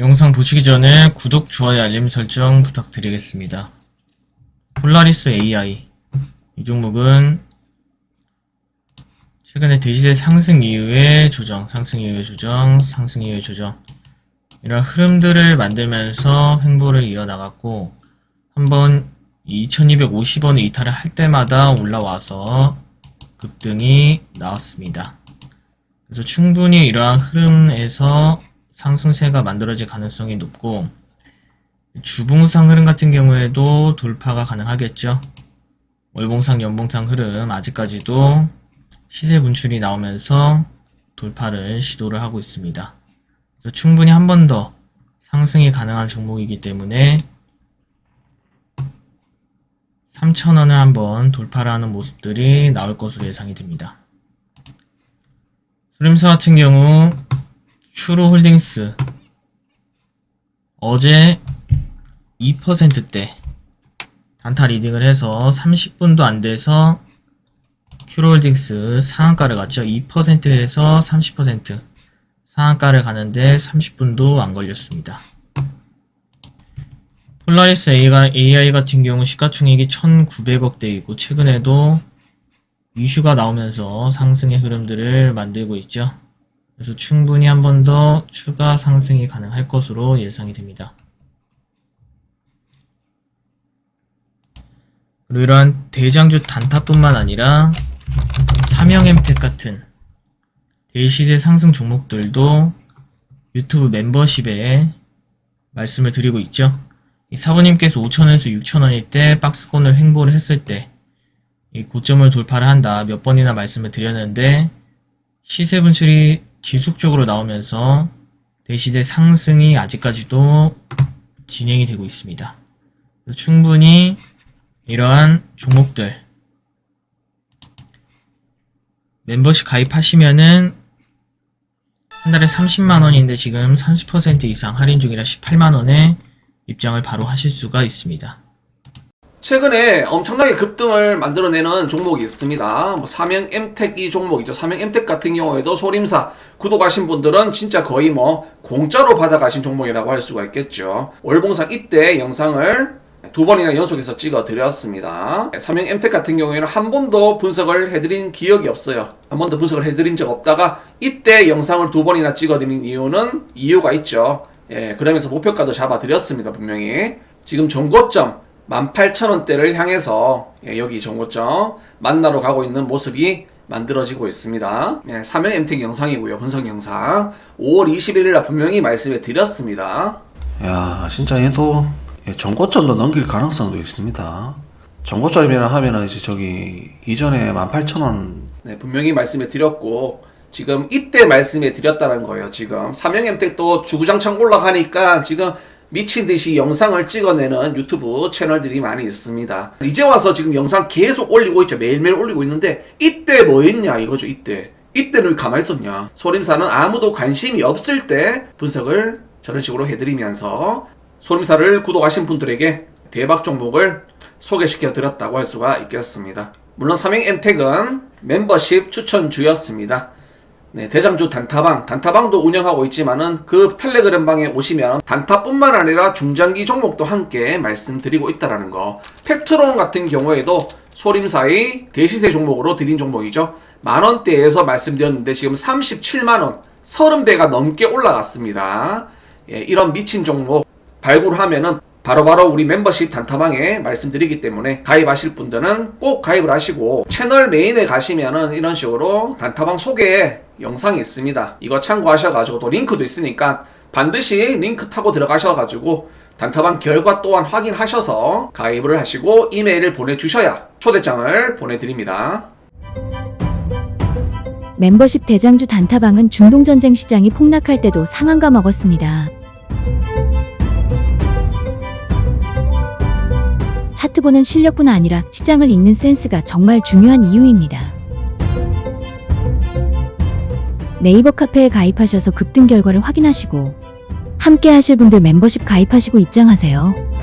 영상 보시기 전에 구독, 좋아요, 알림 설정 부탁드리겠습니다. 폴라리스 AI 이 종목은 최근에 대시대 상승 이후의 조정, 상승 이후의 조정, 상승 이후의 조정 이런 흐름들을 만들면서 횡보를 이어나갔고 한번 2250원을 이탈을 할 때마다 올라와서 급등이 나왔습니다. 그래서 충분히 이러한 흐름에서 상승세가 만들어질 가능성이 높고 주봉상 흐름 같은 경우에도 돌파가 가능하겠죠. 월봉상, 연봉상 흐름 아직까지도 시세 분출이 나오면서 돌파를 시도를 하고 있습니다. 충분히 한 번 더 상승이 가능한 종목이기 때문에 3,000원을 한번 돌파를 하는 모습들이 나올 것으로 예상이 됩니다. 소림사 같은 경우 큐로홀딩스 어제 2%대 단타 리딩을 해서 30분도 안 돼서 큐로홀딩스 상한가를 갔죠. 2%에서 30% 상한가를 가는데 30분도 안 걸렸습니다. 폴라리스 AI 같은 경우 시가총액이 1900억대이고 최근에도 이슈가 나오면서 상승의 흐름들을 만들고 있죠. 그래서 충분히 한 번 더 추가 상승이 가능할 것으로 예상이 됩니다. 그리고 이러한 대장주 단타뿐만 아니라 삼형엠텍 같은 대시세 상승 종목들도 유튜브 멤버십에 말씀을 드리고 있죠. 이 사부님께서 5천원에서 6천원일 때 박스권을 횡보를 했을 때 이 고점을 돌파를 한다 몇 번이나 말씀을 드렸는데 시세 분출이 지속적으로 나오면서 대시대 상승이 아직까지도 진행이 되고 있습니다. 충분히 이러한 종목들 멤버십 가입하시면은 한 달에 30만 원인데 지금 30% 이상 할인 중이라 18만 원에 입장을 바로 하실 수가 있습니다. 최근에 엄청나게 급등을 만들어내는 종목이 있습니다. 뭐 사명 엠텍 이 종목이죠. 사명 엠텍 같은 경우에도 소림사 구독하신 분들은 진짜 거의 뭐 공짜로 받아가신 종목이라고 할 수가 있겠죠. 월봉상 이때 영상을 두 번이나 연속해서 찍어 드렸습니다. 삼형 엠텍 같은 경우에는 한 번도 분석을 해드린 기억이 없어요. 한 번도 분석을 해드린 적 없다가 이때 영상을 두 번이나 찍어 드린 이유는 이유가 있죠. 예, 그러면서 목표가도 잡아 드렸습니다. 분명히. 지금 종고점 18,000원대를 향해서 예, 여기 정고점 만나러 가고 있는 모습이 만들어지고 있습니다. 예, 사명 엠텍 영상이고요. 분석 영상. 5월 21일 날 분명히 말씀해 드렸습니다. 야, 진짜 얘도 예, 정고점도 넘길 가능성도 있습니다. 정고점이라 하면은 이제 저기 이전에 18,000원 네, 분명히 말씀해 드렸고 지금 이때 말씀해 드렸다는 거예요. 지금 사명 엠텍도 주구장창 올라가니까 지금 미친 듯이 영상을 찍어내는 유튜브 채널들이 많이 있습니다. 이제 와서 지금 영상 계속 올리고 있죠. 매일매일 올리고 있는데 이때 뭐 했냐 이거죠. 이때 이때는 왜 가만히 있었냐. 소림사는 아무도 관심이 없을 때 분석을 저런 식으로 해드리면서 소림사를 구독하신 분들에게 대박 종목을 소개시켜 드렸다고 할 수가 있겠습니다. 물론 삼행 엠텍은 멤버십 추천주였습니다. 네, 대장주 단타방, 단타방도 운영하고 있지만은 그 텔레그램 방에 오시면 단타뿐만 아니라 중장기 종목도 함께 말씀드리고 있다라는 거. 팩트론 같은 경우에도 소림사의 대시세 종목으로 드린 종목이죠. 만 원대에서 말씀드렸는데 지금 37만 원, 30배가 넘게 올라갔습니다. 예, 이런 미친 종목 발굴하면은 바로 바로 우리 멤버십 단타방에 말씀드리기 때문에 가입하실 분들은 꼭 가입을 하시고 채널 메인에 가시면은 이런 식으로 단타방 소개 영상이 있습니다. 이거 참고하셔가지고 또 링크도 있으니까 반드시 링크 타고 들어가셔가지고 단타방 결과 또한 확인하셔서 가입을 하시고 이메일을 보내주셔야 초대장을 보내드립니다. 멤버십 대장주 단타방은 중동전쟁 시장이 폭락할 때도 상한가 먹었습니다. 차트 보는 실력뿐 아니라 시장을 읽는 센스가 정말 중요한 이유입니다. 네이버 카페에 가입하셔서 급등 결과를 확인하시고 함께 하실 분들 멤버십 가입하시고 입장하세요.